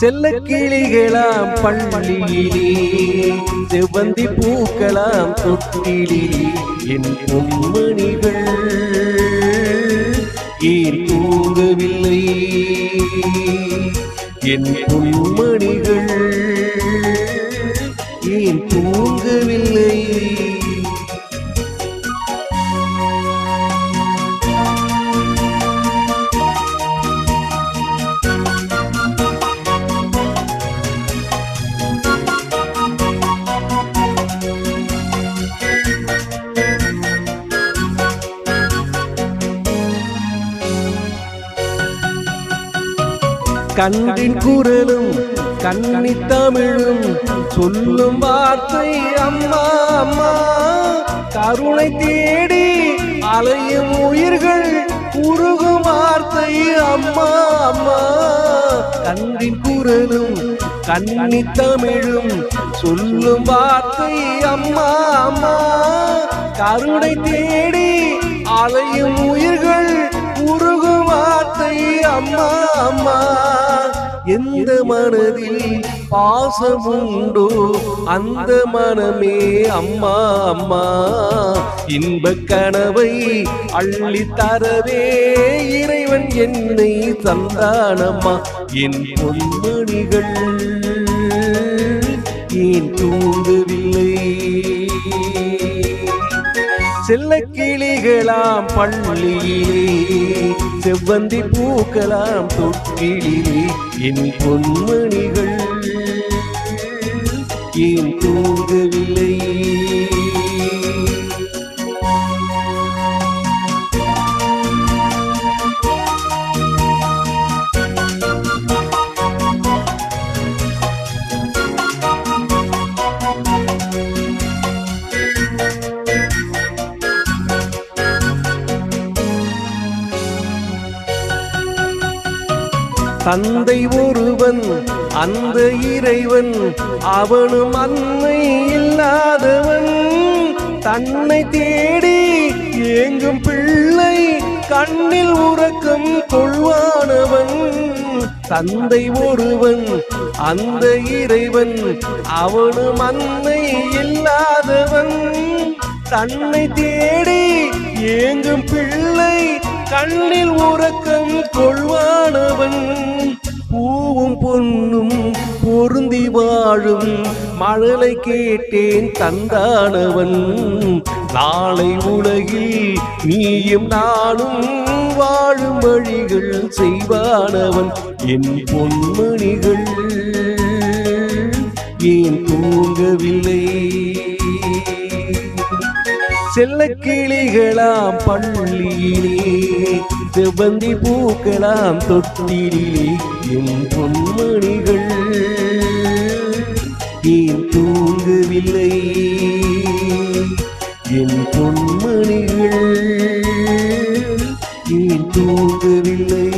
செல்ல கிளிகளாம் பள்ளியிலே செவ்வந்தி பூக்களாம் தொட்டிலே என் பொன்மணிகள் ஏன் தூங்கவில்லை என் பொன்மணிகள் கண்டின் குரலும் கண்ணி தமிழும் சொல்லும் வார்த்தை அம்மா அம்மா. கருணை தேடி அலையும் உயிர்கள் உருகும் வார்த்தை அம்மா அம்மா. கண்டின் குரலும் கண்ணி தமிழும் சொல்லும் வார்த்தை அம்மா அம்மா. கருணை தேடி அலையும் உயிர் அம்மா அம்மா எந்த மனதில் பாசமுண்டோ அந்த மனமே அம்மா அம்மா. இன்ப கனவை அள்ளி தரவே இறைவன் என்னை தந்தானம்மா. என் பொன்மணிகள் ஏன் தூங்கவில்லை? செல்ல கிளிகளாம் பள்ளியிலே செவ்வந்தி பூக்களாம் தொட்டிலே என் பொன்மணிகள் ஏன் தூங்கு தந்தை ஒருவன் அந்த இறைவன் அவனும் அன்னை இல்லாதவன். தன்னை தேடி ஏங்கும் பிள்ளை கண்ணில் உறக்கம் கொள்வானவன். தந்தை ஒருவன் அந்த இறைவன் அவனும் அன்னை இல்லாதவன். தன்னை தேடி ஏங்கும் பிள்ளை கண்ணில் உறக்கம் கொள்வான். வாழும் மழலை கேட்டேன் தந்தானவன் நாளை உலகில் நீயும் நானும் வாழும் வழிகள் செய்வானவன். என் பொன்மணிகள் ஏன் தூங்கவில்லை? செல்ல கிளிகளாம் பள்ளியிலே செவ்வந்தி பூக்களாம் தொட்டிலே என் பொன்மணிகள் ஏன் தூங்கவில்லை. என் பொன்மணிகள் ஏன் தூங்கவில்லை.